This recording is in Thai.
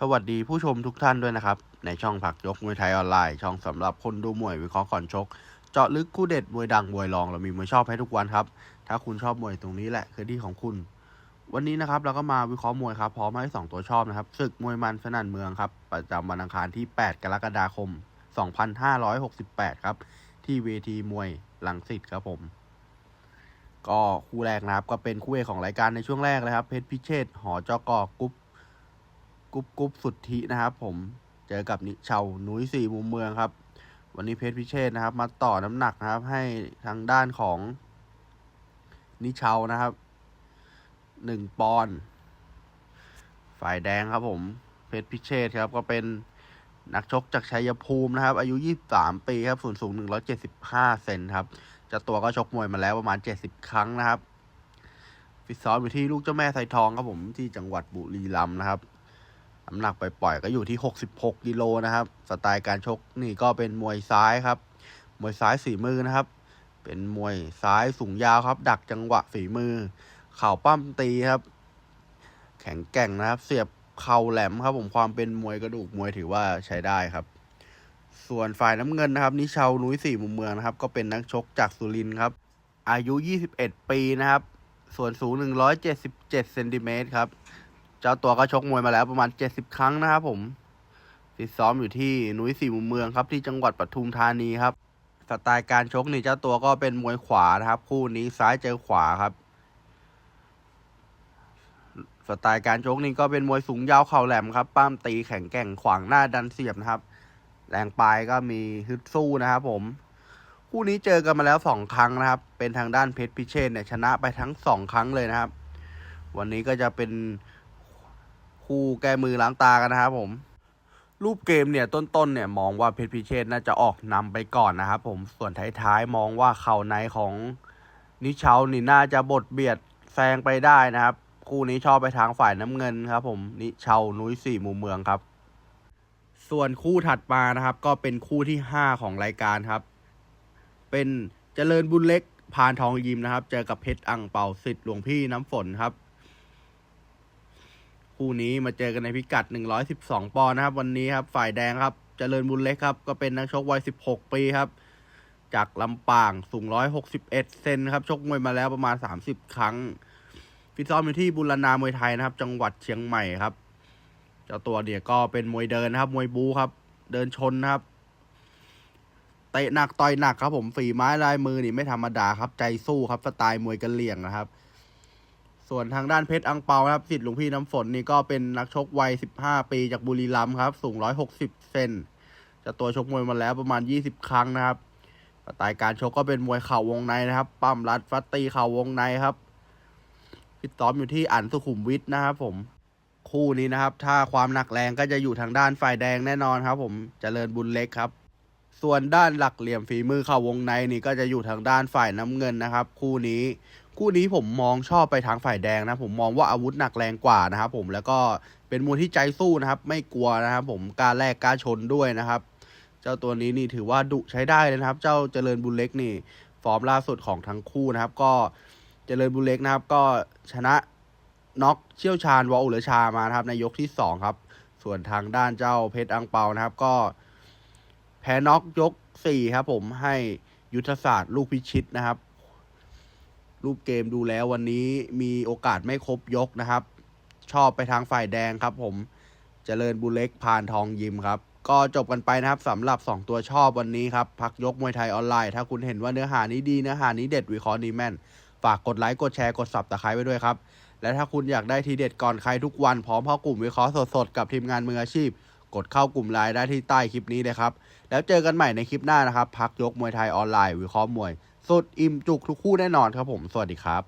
สวัสดีผู้ชมทุกท่านด้วยนะครับ ในช่องผักยกมวยไทยออนไลน์ช่องสำหรับคนดูมวยวิเคราะห์ก่อนชก เจาะลึกคู่เด็ดมวยดังมวยรองเรามีมวยชอบให้ทุกวันครับ ถ้าคุณชอบมวยตรงนี้แหละคือที่ของคุณ วันนี้นะครับเราก็มาวิเคราะห์มวยครับพร้อมให้สองตัวชอบนะครับศึกมวยมันสนั่นเมืองครับ ประจำวันอังคารที่ 8 กรกฎาคม 2568 ครับ ที่เวทีมวยลังสิตครับผม ก็คู่แรกนะครับก็เป็นคู่เอกของรายการในช่วงแรกเลยครับเพชรพิเชษหอจกกรุ๊ป กรุ๊ปกรุ๊ปสุทธินะครับ ผมเจอกับนิเชานุ้ยสี่มุมเมืองครับ วันนี้เพชรพิเชษนะครับ มาต่อน้ำหนักนะครับ ให้ทางด้านของนิเชานะครับหนึ่งปอนด์ฝ่ายแดงครับ ผมเพชรพิเชษครับ ก็เป็นนักชกจากชัยภูมินะครับ อายุ 23 ปีครับส่วนสูง 175 เซนครับจ้าตัวก็ชกมวยมาแล้วประมาณ 70 ครั้งนะครับฟิตซ้อมอยู่ที่ลูกเจ้าแม่ไซทองครับผมที่จังหวัดบุรีรัมย์นะครับ น้ำหนักไปปล่อยๆก็อยู่ที่ 66กิโลนะครับ สไตล์การชกนี่ก็เป็นมวยซ้ายครับ มวยซ้ายฝีมือนะครับ เป็นมวยซ้ายสูงยาวครับ ดักจังหวะฝีมือ เข่าปั้มตีครับ แข็งแกร่งนะครับ เสียบเข่าแหลมครับ ผมความเป็นมวยกระดูกมวยถือว่าใช้ได้ครับ ส่วนฝ่ายน้ำเงินนะครับนิชาวนุ้ยสี่มุมเมืองนะครับ ก็เป็นนักชกจากสุรินทร์ครับ อายุ 21 ปีนะครับ ส่วนสูง 177เซนติเมตรครับ จ้าตัวก็ชกมวยมาแล้วประมาณ70ครั้งนะครับผมฟิตซ้อมอยู่ที่นุ้ยสี่มุมเมืองครับที่จังหวัดปทุมธานีครับสไตล์การชกนี่เจ้าตัวก็เป็นมวยขวานะครับ คู่นี้ซ้ายเจอขวาครับสไตล์การชกนี่ก็เป็นมวยสูงยาวเข่าแหลมครับ ป้ามตีแข็งแกร่งขวางหน้าดันเสียบนะครับ แรงปลายก็มีฮึดสู้นะครับผม คู่นี้เจอกันมาแล้วสองครั้งนะครับ เป็นทางด้านเพชรพิเชษเนี่ยชนะไปทั้งสองครั้งเลยนะครับ วันนี้ก็จะเป็น คู่แก้มือล้างตากันนะครับผมรูปเกมเนี่ยต้นๆเนี่ยมองว่าเพชรพิเชษน่าจะออกนำไปก่อนนะครับผมส่วนท้ายๆมองว่าเข่าในของนิเชานี่น่าจะบดเบียดแซงไปได้นะครับ คู่นี้ชอบไปทางฝ่ายน้ำเงินครับ ผมนิเชานุ้ยสี่มุมเมืองครับ ส่วนคู่ถัดมานะครับ ก็เป็นคู่ที่5ของรายการครับ เป็นเจริญบุญเล็กพานทองยิมนะครับ เจอกับเพชรอังเป่าสิทธิ์หลวงพี่น้ำฝนครับ คู่นี้มาเจอกันในพิกัด 112 ปอนด์นะครับ วันนี้ครับฝ่ายแดงครับเจริญบุญเล็กครับ ก็เป็นนักชกวัย 16 ปีครับ จากลำปางสูง 161 เซนครับ ชกมวยมาแล้วประมาณ 30 ครั้งฟิตซ้อมอยู่ที่บุรณามวยไทยนะครับ จังหวัดเชียงใหม่ครับเจ้าตัวเนี่ยก็เป็นมวยเดินนะครับ มวยบูครับ เดินชนนะครับเตะหนักต่อยหนักครับ ผมฝีไม้ลายมือนี่ไม่ธรรมดาครับ ใจสู้ครับสไตล์มวยกันเหลี่ยงนะครับ ส่วนทางด้านเพชรอังเปาครับสิทธิ์หลวงพี่น้ำฝนนี่ก็เป็นนักชกวัย 15 ปีจากบุรีรัมย์ครับ สูง 160 เซนจะตัวชกมวยมาแล้วประมาณ 20 ครั้งนะครับสไตล์การชกก็เป็นมวยเข่าวงในนะครับ ปั้มรัดฟัดตีเข่าวงในครับฟิตซ้อมอยู่ที่อันสุขุมวิทนะครับ ผมคู่นี้นะครับ ถ้าความหนักแรงก็จะอยู่ทางด้านฝ่ายแดงแน่นอนครับผมเจริญบุญเล็กครับ ส่วนด้านหลักเหลี่ยมฝีมือเข่าวงในนี่ก็จะอยู่ทางด้านฝ่ายน้ำเงินนะครับ คู่นี้ คู่นี้ผมมองชอบไปทางฝ่ายแดงนะผมมองว่าอาวุธหนักแรงกว่านะครับผมแล้วก็เป็นมวยที่ใจสู้นะครับ ไม่กลัวนะครับ ผมกล้าแลกกล้าชนด้วยนะครับ เจ้าตัวนี้นี่ถือว่าดุใช้ได้เลยนะครับ เจ้าเจริญบุญเล็กนี่ ฟอร์มล่าสุดของทั้งคู่นะครับ ก็เจริญบุญเล็กนะครับ ก็ชนะน็อกเชี่ยวชาญวอลอุลชามานะครับ ในยกที่สองครับ ส่วนทางด้านเจ้าเพชรอังเปานะครับ ก็ แพ้น็อกยกสี่ครับ ผมให้ยุทธศาสตร์ลูกพิชิตนะครับ รูปเกมดูแล้ววันนี้มีโอกาสไม่ครบยกนะครับ ชอบไปทางฝ่ายแดงครับ ผมเจริญบุเล็กพานทองยิมครับ ก็จบกันไปนะครับสำหรับ 2 ตัวชอบวันนี้ครับ พักยกมวยไทยออนไลน์ ถ้าคุณเห็นว่าเนื้อหานี้ดีเนื้อหานี้เด็ดวิเคราะห์นี้แม่น ฝากกดไลค์กดแชร์กดสับตะไคร้ไว้ด้วยครับและถ้าคุณอยากได้ทีเด็ดก่อนใครทุกวันพร้อมเข้ากลุ่มวิเคราะห์สดๆกับทีมงานมืออาชีพ กดเข้ากลุ่มไลน์ได้ที่ใต้คลิปนี้เลยครับ แล้วเจอกันใหม่ในคลิปหน้านะครับ พักยกมวยไทยออนไลน์วิเคราะห์มวย สุดอิ่มจุกทุกคู่แน่นอนครับผม สวัสดีครับ